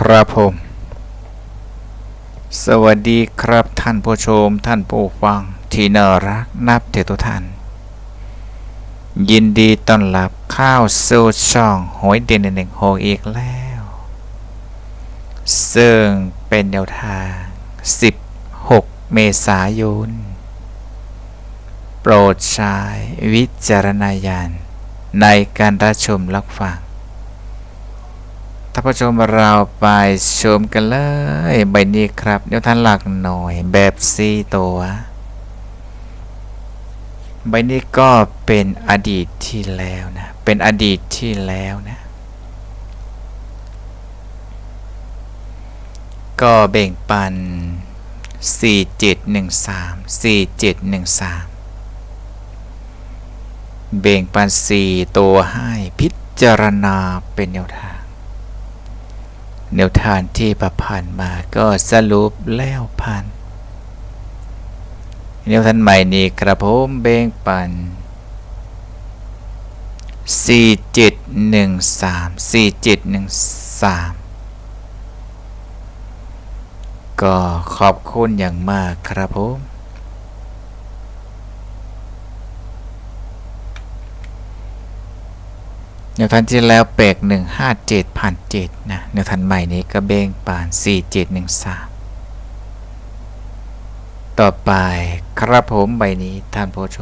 ครับผม สวัสดีครับท่านผู้ชมท่านผู้ฟังที่น่ารักนับถือทุกท่าน ยินดีต้อนรับข้าวสู่ช่องหอยเด่นหนึ่งโฮอีกแล้ว ซึ่งเป็นแนวทาง 16 เมษายน โปรดใช้วิจารณญาณในการรับชมรับฟัง ท่านผู้ชมเราไปชมกันเลย ใบนี้ครับเดี๋ยวท่านหลักหน่อยแบบซีตัว ใบนี้ก็เป็นอดีตที่แล้วนะ เป็นอดีตที่แล้วนะ ก็แบ่งปัน 4713 4713 เบ่งปัน 4 ตัวให้พิจารณาเป็นแนวทาง แนวทางที่ประพันธ์มาก็สรุปแล้วพันแนวทางใหม่นี้กระผมเบ่งปัน4713 4713ก็ขอบคุณอย่างมากครับผม แนวทันที่แล้วเปกหนึ่งห้าเจ็ดผ่านเจ็ดนะแนวทันใหม่นี้ก็เบงป่านสี่เจ็ดหนึ่งสามต่อไปครับผมใบนี้ท่านโพโช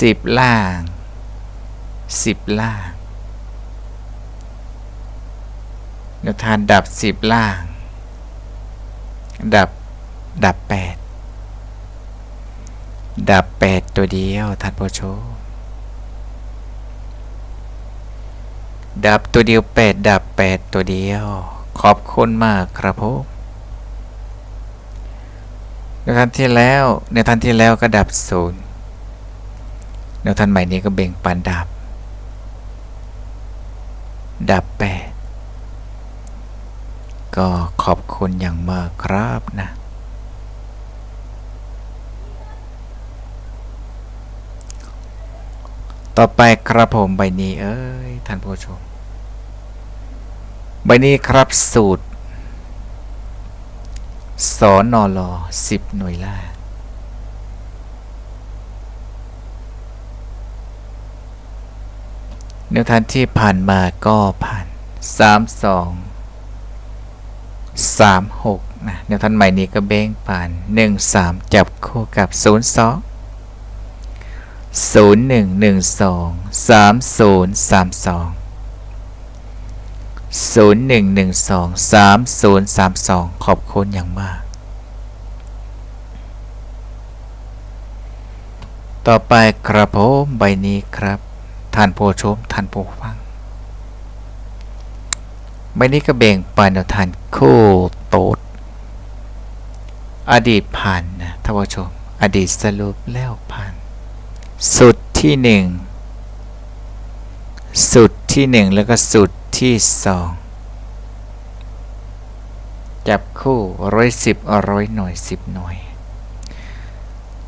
สิบล่างสิบล่างแนวทานดับสิบล่าง ดับดับแปดดับแปดตัวเดียวท่านโพโช ดับตัวเดียวแปดดับแปดตัวเดียว ขอบคุณมากครับผมในทันที่แล้วในทันที่แล้วก็ดับศูนย์ในทันใหม่นี้ก็เบ่งปันดับ ดับแปดก็ขอบคุณอย่างมากครับนะ ต่อไปครับผมใบนี้เอ้ยท่านผู้ชม ใบนี้ครับสูตรสอนอลอสิบหน่วยล่าแนวทางที่ผ่านมาก็ผ่านสามสองสามหกนะแนวทางใหม่นี้ก็เบ้งผ่านหนึ่งสามจับคู่กับศูน ย์สองศูนย์หนึ่งหนึ่งสองสามศูนย์สามสองศูนย์หนึ่งหนึ่งสองสามศูนย์สามสองขอบคุณอย่างมาก ต่อไปครับผมใบนี้ครับ ท่านผู้ชมท่านผู้ฟัง ใบนี้ก็เบ่งปันเอาท่านคู่โตด อดีตผ่านนะท่านผู้ชม อดีตสรุปแล้วผ่าน สุดที่หนึ่งสุดที่หนึ่งแล้วก็สุดที่สองจับคู่ร้อยสิบร้อยหน่วยสิบหน่วย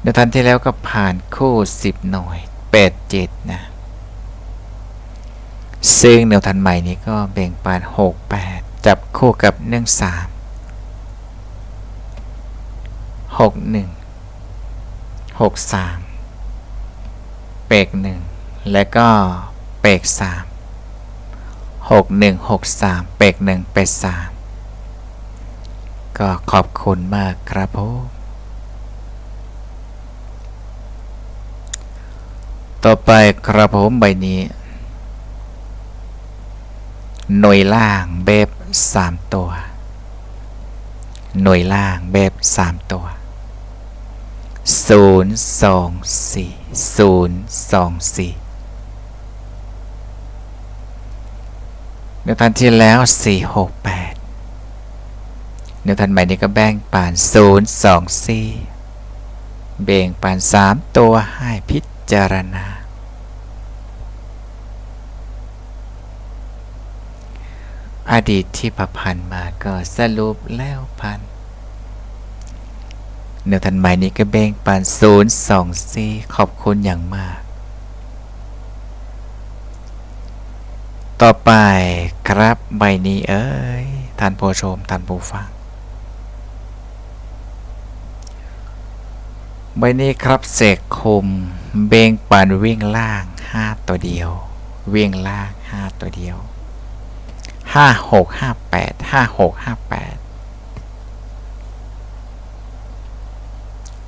ในทันที่แล้วก็ผ่านคู่สิบหน่วยแปดเจ็ดนะซึ่งแนวทันใหม่นี้ก็แบ่งปานหกแปดจับคู่กับเนื่องสามหกหนึ่งหกสาม เปกหนึ่งและก็เปกสามหกหนึ่งหกสามเปกหนึ่งเปกสามก็ขอบคุณมากครับผมต่อไปครับผมใบนี้ หน่วยล่างแบบสามตัว หน่วยล่างแบบสามตัว ศูนย์สองสี่ศูนย์สองสี่ในทันที่แล้วสี่หกแปดในทันใหม่นี้ก็แบ่งปานศูนย์สองสี่แบ่งปานสามตัวให้พิจารณาอดีตที่ประพันมาก็สรุปแล้วพัน แนวทันใหม่นี้ก็แบ่งปันศูนย์สองสี่ขอบคุณอย่างมาก ต่อไปครับใบนี้เอ้ยท่านผู้ชมท่านผู้ฟัง ใบนี้ครับเสกคมเบ่งปันวิ่งล่าง 5 ตัวเดียว วิ่งล่าง 5 ตัวเดียว 5 6 5 8 5 6 5 8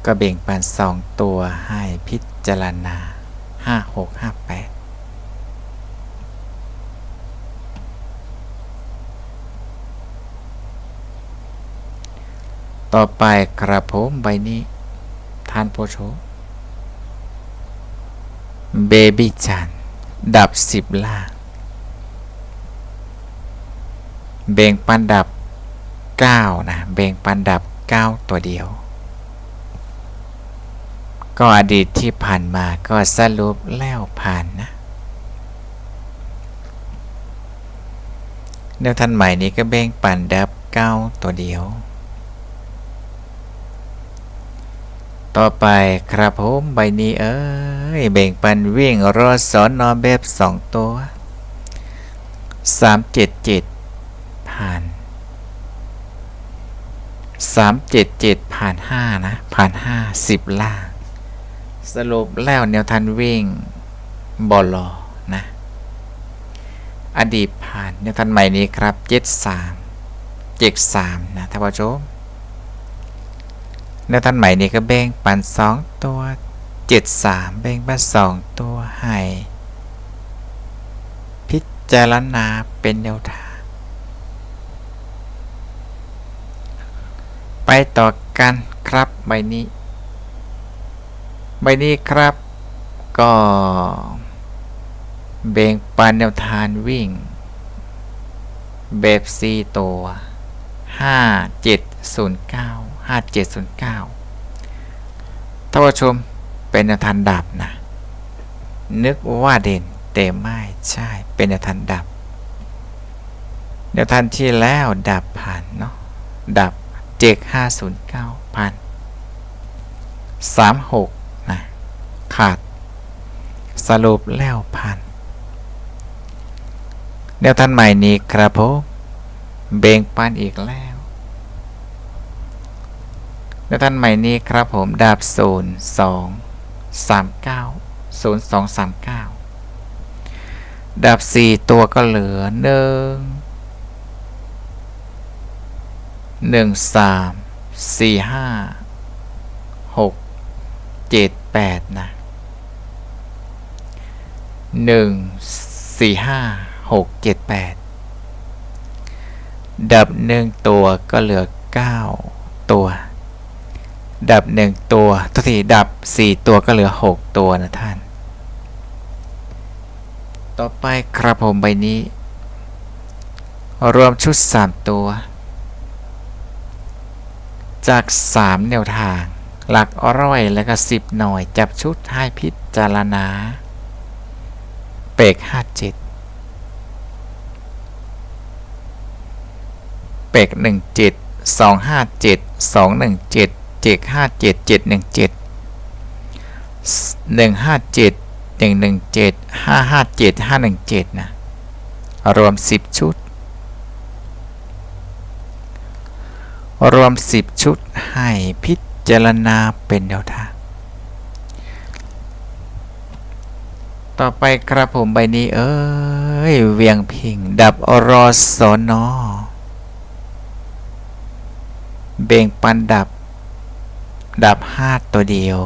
ก็เบ่งปัน2ตัวให้พิจารณา5 6 5 8ต่อไปกระผมใบนี้ท่านผู้ชเบบี้จันดับสิบล่างเบ่งปันดับ 9 นะ เบ่งปันดับ 9 ตัวเดียว ก็อดีตที่ผ่านมาก็สรุปแล้วผ่านนะแนวทันใหม่นี้ก็เบ่งปั่นดับ9ตัวเดียว ต่อไปครับผมใบนี้เอ้ยเบ่งปันวิ่งรอสอนนอแบบสองตัวสามเจ็ดเจ็ดผ่านสามเจ็ดเจ็ดผ่านห้านะ ผ่านห้าสิบล่าง สรุปแล้วแนวทันวิ่งบอลอนะ อดีตผ่านแนวทันใหม่นี้ครับเจ็ดสามเจ็ดสามนะท่านผู้ชมแนวทันใหม่นี้ก็แบ่งปันสองตัวเจ็ดสามแบ่งปันสองตัวให้พิจารณาเป็นแนวทาง ไปต่อกันครับใบนี้ ใบนี้ครับ ก็แบ่งปันแนวทางวิ่ง แบบซีตัวห้าเจ็ดศูนย์เก้า5709ท่านผู้ชมเป็นแนวทางดับนะ นึกว่าเด่นแต่ไม่ใช่เป็นแนวทางดับแนวทางที่แล้วดับผ่านเนาะดับเจก509ผ่าน36นะ ขาด สรุปแล้วผ่านแนวท่างใหม่นี้ครับผมเบ่งปันอีกแล้วแล้วท่านใหม่นี้ครับผมดาบศูนย์สองสามเก้าศูนย์สองสามเก้าดาบสี่ตัวก็เหลือหนึ่งหนึ่งสามสี่ห้าหกเจ็ดแปดนะ หนึ่งสี่ห้าหกเจ็ดแปดดับหนึ่งตัวก็เหลือเก้าตัว ดับหนึ่งตัวทุกทีดับสี่ตัวก็เหลือหกตัวนะท่าน ต่อไปครับผมใบนี้ รวมชุดสามตัว จากสามแนวทาง หลักอร้อยแล้วก็สิบหน่วยจับชุดให้พิจารณา เปกห้าเจ็ดเป็กหนึ่งเจ็ดสองห้าเจ็ดสองหนึ่งเจ็ดเจ็ดห้าเจ็ดเจ็ดหนึ่งเจ็ดหนึ่งห้าเจ็ดหนึ่งหนึ่งเจ็ดห้าห้าเจ็ดห้าหนึ่งเจ็ดนะ รวมสิบชุด รวมสิบชุดให้พิจารณาเป็นแนวทาง ต่อไปครับผมใบนี้ เอ้ย เวียงพิง ดับอรอสอนอเบ่งปันดับ ดับห้าตัวเดียว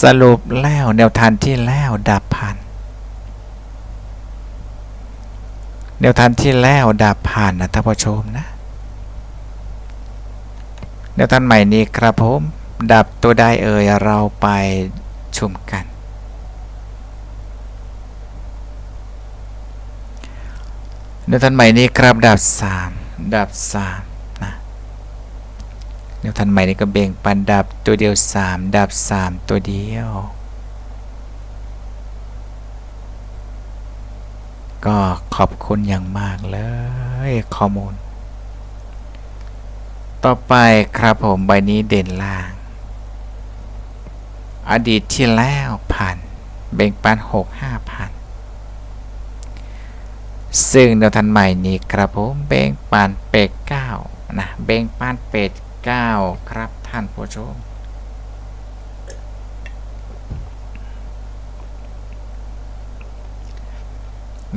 สรุปแล้วแนวทางที่แล้วดับผ่านแนวทางที่แล้วดับผ่านนะท่านผู้ชมนะแนวทางใหม่นี้ครับผม ดับตัวใดเอ่ยเราไปชมกัน แนวทางใหม่นี้ครับดับสามดับสามนะแนวทันใหม่นี้ก็เบ่งปันดับตัวเดียว3ดับ3ตัวเดียว ก็ขอบคุณอย่างมากเลยข้อมูล ต่อไปครับผมใบนี้เด่นล่าง อดีตที่แล้วผ่านเบ่งปัน6 5ผ่าน ซึ่งแนวทันใหม่นี้ครับผมเบงปานเป็ดเก้านะเบงปานเป็ดเก้าครับท่านผู้ชม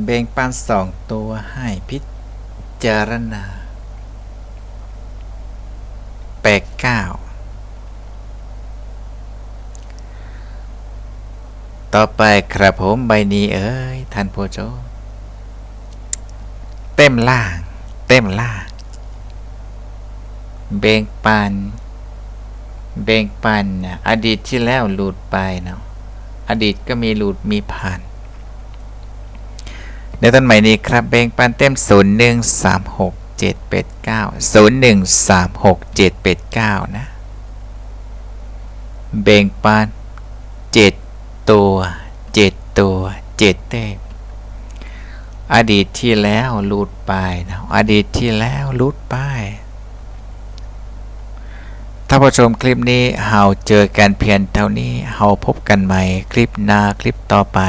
เบงปานสองตัวให้พิจารณาแปดเก้าต่อไปครับผมใบนี้เอ้ยท่านผู้ชม เต็มล่าง เต็มล่างเบงปันเบงปันนะอดีตที่แล้วหลุดไปเนาะอดีตก็มีหลุดมีผ่าน ในต้นใหม่นี้ครับเบงปันเต็ม 0 1 3 6 7 8 9 0 1 3 6 7 8 9 นะ เบงปัน 7 ตัว 7 ตัว 7 เต้ม อดีตที่แล้วหลุดไปนะอดีตที่แล้วหลุดไปถ้าผู้ชมคลิปนี้เฮาเจอกันเพียงเท่านี้เฮาพบกันใหม่คลิปหน้าคลิปต่อไป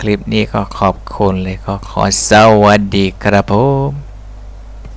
คลิปนี้ก็ขอบคุณเลยก็ขอสวัสดีครับผม